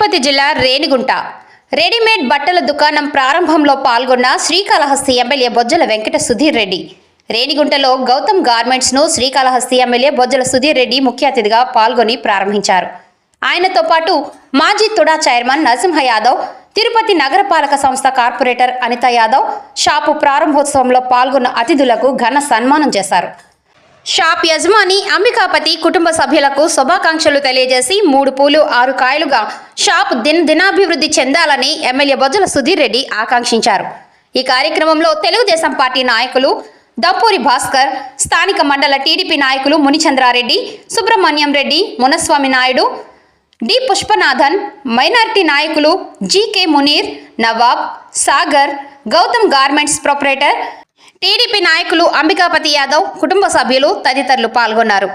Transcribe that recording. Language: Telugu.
తిరుపతి జిల్లా రేణిగుంట. రెడీమేడ్ బట్టల దుకాణం ప్రారంభంలో పాల్గొన్న శ్రీకాళహస్తి ఎమ్మెల్యే బొజ్జల వెంకట సుధీర్ రెడ్డి. రేణిగుంటలో గౌతమ్ గార్మెంట్స్ను శ్రీకాళహస్తి ఎమ్మెల్యే బొజ్జల సుధీర్ రెడ్డి ముఖ్య అతిథిగా పాల్గొని ప్రారంభించారు. ఆయనతో పాటు మాజీ తుడా చైర్మన్ నరసింహ యాదవ్ తిరుపతి నగరపాలక సంస్థ కార్పొరేటర్ అనిత యాదవ్ షాపు ప్రారంభోత్సవంలో పాల్గొన్న అతిథులకు ఘన సన్మానం చేశారు. షాప్ యజమాని అంబికాపతి కుటుంబ సభ్యులకు శుభాకాంక్షలు తెలియజేసి మూడు పూలు ఆరు కాయలుగా షాప్ దిన దినాభివృద్ధి చెందాలని ఎమ్మెల్యే బొజ్జల సుధీర్ రెడ్డి ఆకాంక్షించారు. ఈ కార్యక్రమంలో తెలుగుదేశం పార్టీ నాయకులు దంపూరి భాస్కర్ స్థానిక మండల టీడీపీ నాయకులు మునిచంద్రారెడ్డి సుబ్రహ్మణ్యం రెడ్డి మునస్వామి నాయుడు డి పుష్పనాథన్ మైనార్టీ నాయకులు GK Munir Nawab Sagar Gautam garments proprietor TDP నాయకులు అంబికాపతి యాదవ్ కుటుంబ సభ్యులు తదితరులు పాల్గొన్నారు.